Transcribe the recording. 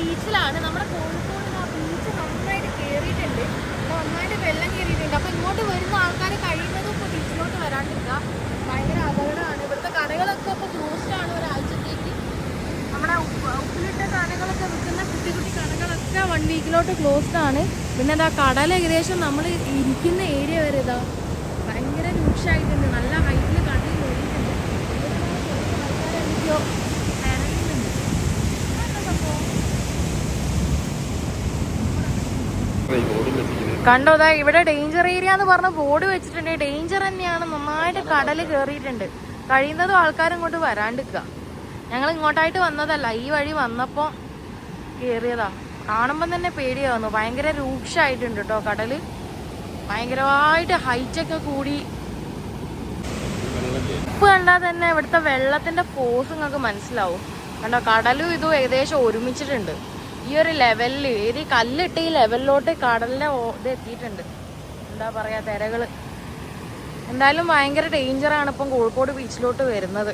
ബീച്ചിലാണ് നമ്മുടെ കോഴിക്കോട് ആ ബീച്ച് നന്നായിട്ട് കയറിയിട്ടുണ്ട് നന്നായിട്ട് വെള്ളം കയറിയിട്ടുണ്ട് അപ്പൊ ഇങ്ങോട്ട് വരുന്ന ആൾക്കാർ കഴിയുന്നതും ഇപ്പൊ ബീച്ചിലോട്ട് വരാണ്ടിരിക്കുക ഭയങ്കര അപകടമാണ്. ഇവിടുത്തെ കടകളൊക്കെ ഇപ്പൊ ക്ലോസ്ഡ് ആണ് ഒരാഴ്ചത്തേക്ക്. നമ്മുടെ ഉപ്പിലിട്ട കടകളൊക്കെ വിൽക്കുന്ന കുട്ടി കുട്ടി കടകളൊക്കെ വൺ വീക്കിലോട്ട് ആണ്. പിന്നെ ഇതാ കടൽ ഏകദേശം നമ്മൾ ഇരിക്കുന്ന ഏരിയ വരെ ഇതാ. ഭയങ്കര കണ്ടോ ഇവിടെ ഡേഞ്ചർ ഏരിയ എന്ന് പറഞ്ഞ ബോർഡ് വെച്ചിട്ടുണ്ട്. ഡേഞ്ചർ തന്നെയാണ്. നന്നായിട്ട് കടൽ കേറിയിട്ടുണ്ട്. കഴിയുന്നതും ആൾക്കാരും ഇങ്ങോട്ട് വരാണ്ടിക്ക ഞങ്ങൾ ഇങ്ങോട്ടായിട്ട് വന്നതല്ല. ഈ വഴി വന്നപ്പോ കേറിയതാ. കാണുമ്പം തന്നെ പേടിയാവുന്നു ഭയങ്കര രൂക്ഷമായിട്ടുണ്ട് കേട്ടോ കടൽ. ഭയങ്കരമായിട്ട് ഹൈറ്റൊക്കെ കൂടി. ഉപ്പ് കണ്ടാൽ തന്നെ ഇവിടുത്തെ വെള്ളത്തിന്റെ ഫോഴ്സ് നിങ്ങൾക്ക് മനസ്സിലാവും. കണ്ടോ കടലും ഇതും ഏകദേശം ഒരുമിച്ചിട്ടുണ്ട്. ഈ ഒരു ലെവലിൽ ഏത് കല്ലിട്ട് ഈ ലെവലിലോട്ട് കടലിന്റെ ഓ- ഇത് എത്തിയിട്ടുണ്ട്. എന്താ പറയാ തിരകൾ. എന്തായാലും ഭയങ്കര ഡേഞ്ചറാണ് ഇപ്പം കോഴിക്കോട് ബീച്ചിലോട്ട് വരുന്നത്.